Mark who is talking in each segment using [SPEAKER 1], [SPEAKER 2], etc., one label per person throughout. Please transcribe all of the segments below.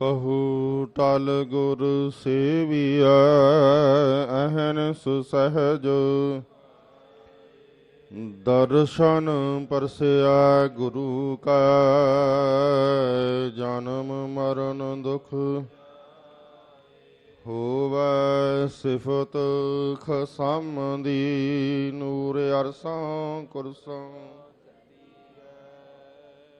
[SPEAKER 1] ਕਹੂ ਟਲ ਗੁਰ ਸੇਵੀਐ ਅਹਨਿਸ ਸਹਜ ਦਰਸ਼ਨ ਪਰਸਿਆ ਗੁਰੂ ਕਾ, ਜਨਮ ਮਰਨ ਦੁਖ ਹੋਵੈ ਸਿਫਤ ਖਸਮ ਦੀ ਨੂਰ ਅਰਸਾਂ ਕੁਰਸਾਂ।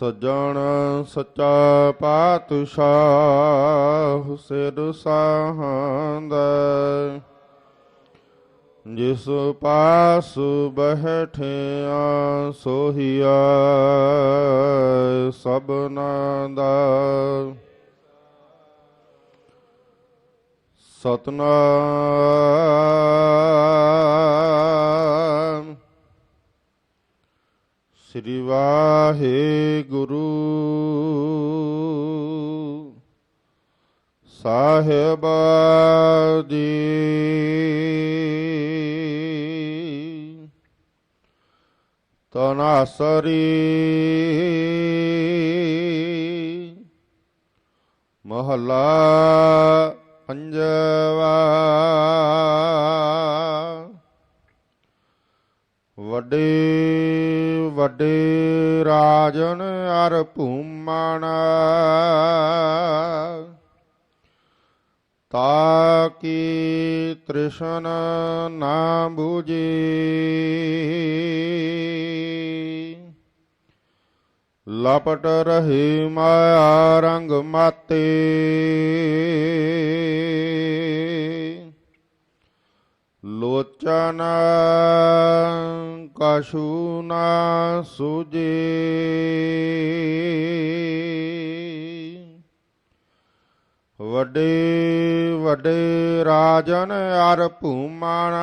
[SPEAKER 1] ਸਜਣ ਸੱਚਾ ਪਾਤਸ਼ਾਹ ਸਿਰ ਸਾਹਾਂਦਾ ਜਿਸ ਪਾਸ ਬਹਿਠਿਆ ਸੋਹੀਆ ਸਭਨਾ ਦਾ ਸਤਨਾਮ ਸ੍ਰੀ ਵਾਹਿਗੁਰੂ। ਸਾਹਿਬ ਜੀ ਤਨਾਸਰੀ। ਮਹਲਾ ਪੰਜਵਾ। ਵੱਡੇ ਵੱਡੇ ਰਾਜਨ ਅਰ ਭੂਮਣ। ਤਾਕੀ ਤ੍ਰਿਸ਼ਨ ਨਾ ਬੂਝੀ। ਲਪਟ ਰਹੀ ਮਾਇਆ ਰੰਗ ਮਾਤੇ। ਲੋਚਨ ਕਛੂ ਨਾ ਸੁਜੇ ਵੱਡੇ ਵੱਡੇ ਰਾਜਨ ਅਰ ਭੂਮਣ।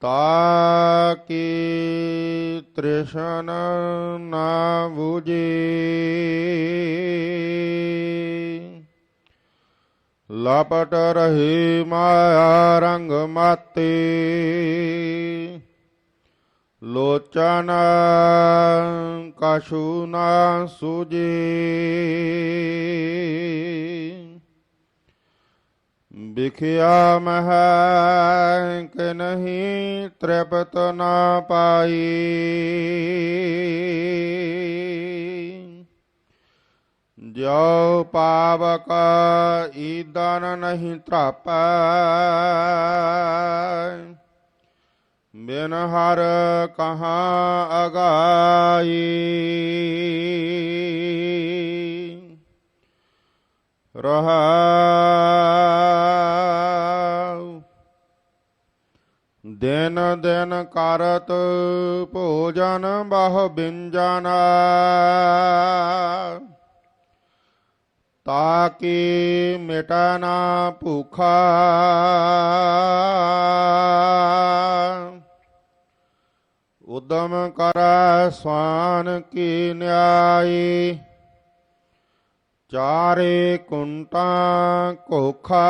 [SPEAKER 1] ਤਾਕੀ ਤ੍ਰਿਸ਼ਨ ਨਾ ਬੂਝੀ। ਲਪਟ ਰਹੀ ਮਾਇਆ ਰੰਗ ਮਾਤੇ। ਲੋਚਨ ਕਛੂ ਨਾ ਸੁਜੀ। ਵਿਖਿਆ ਮਹ ਕਿ ਨਹੀਂ, ਤ੍ਰਿਪਤ ਨਾ ਪਾਈ। ਜੋ ਪਾਵਕ ਈਦਨ ਨਹੀਂ ਤਰਾਪੈ। ਬਿਨ ਹਰ ਕਹਾਂ ਅਗਾਈ। ਰਹਾਉ ਦਿਨ ਦਿਨ ਕਰਤ ਭੋਜਨ ਬਹੁ ਬਿੰਜਨ। ਤਾਕੀ ਮਿਟਾ ਨਾ ਭੁਖਾ ਉਦਮ ਕਰੈ ਸਵਾਨ ਕੀ ਨਿਆਈ ਚਾਰੇ ਕੁੰਟਾਂ ਕੋਖਾ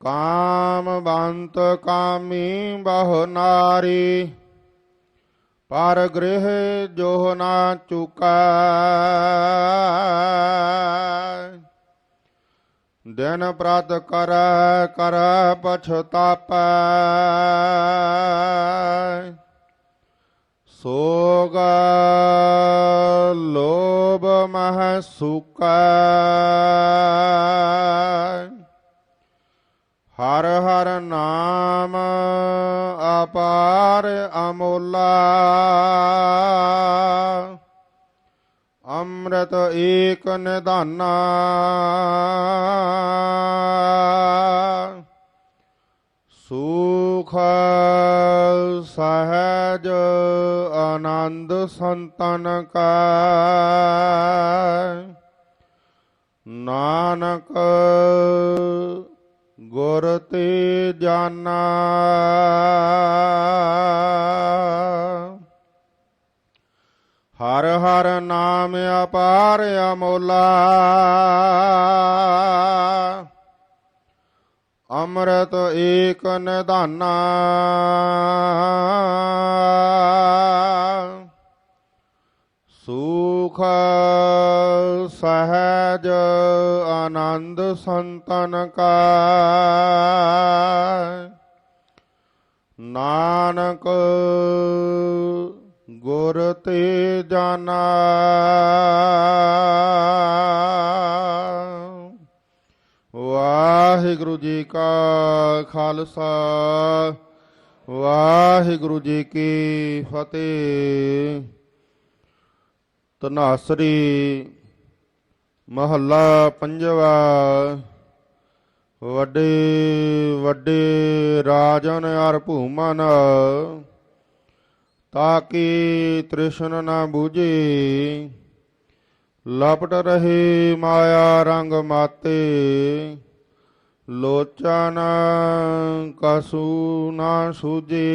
[SPEAKER 1] ਕਾਮ ਬੰਤ ਕਾਮੀ ਬਹੁ ਨਾਰੀ ਪਰ ਗ੍ਰਹਿ ਜੋ ਨਾ ਚੁਕਾ ਦਿਨ ਪ੍ਰਤ ਕਰ ਕਰ ਪਛਤਾਪੈ ਸੋਗ ਲੋਭ ਮਹ ਸੁਕੈ ਹਰ ਹਰ ਨਾਮ ਅਪਾਰ ਅਮੋਲਾ। ਅੰਮ੍ਰਿਤ ਏਕ ਨਿਧਾਨਾ। ਸੁਖ ਸਹਜ ਆਨੰਦ ਸੰਤਨ ਕਾ। ਨਾਨਕ ਗੁਰ ਤੇ ਜਾਨਾ। ਹਰ ਹਰ ਨਾਮ ਅਪਾਰ ਅਮੋਲਾ। ਅੰਮ੍ਰਿਤ ਏਕ ਨਿਧਾਨਾ। ਸੁਖ ਸਹਜ ਆਨੰਦ ਸੰਤਨ ਕਾ ਨਾਨਕ ਗੁਰ ਤੇ ਜਾਣਾ ਵਾਹਿਗੁਰੂ ਜੀ ਕਾ ਖਾਲਸਾ, ਵਾਹਿਗੁਰੂ ਜੀ ਕੀ ਫਤਿਹ। ਤਨਾਸਰੀ ਮਹੱਲਾ ਪੰਜਵਾ, ਵੱਡੇ ਵੱਡੇ ਰਾਜਨ ਅਰ ਭੂਮਨ ਤਾਕੀ ਤ੍ਰਿਸ਼ਨ ਨਾ ਬੂਝੇ, ਲਪਟ ਰਹੇ ਮਾਇਆ ਰੰਗ ਮਾਤੇ ਲੋਚਨ ਕਸੂ ਨਾ ਸੂਝੇ।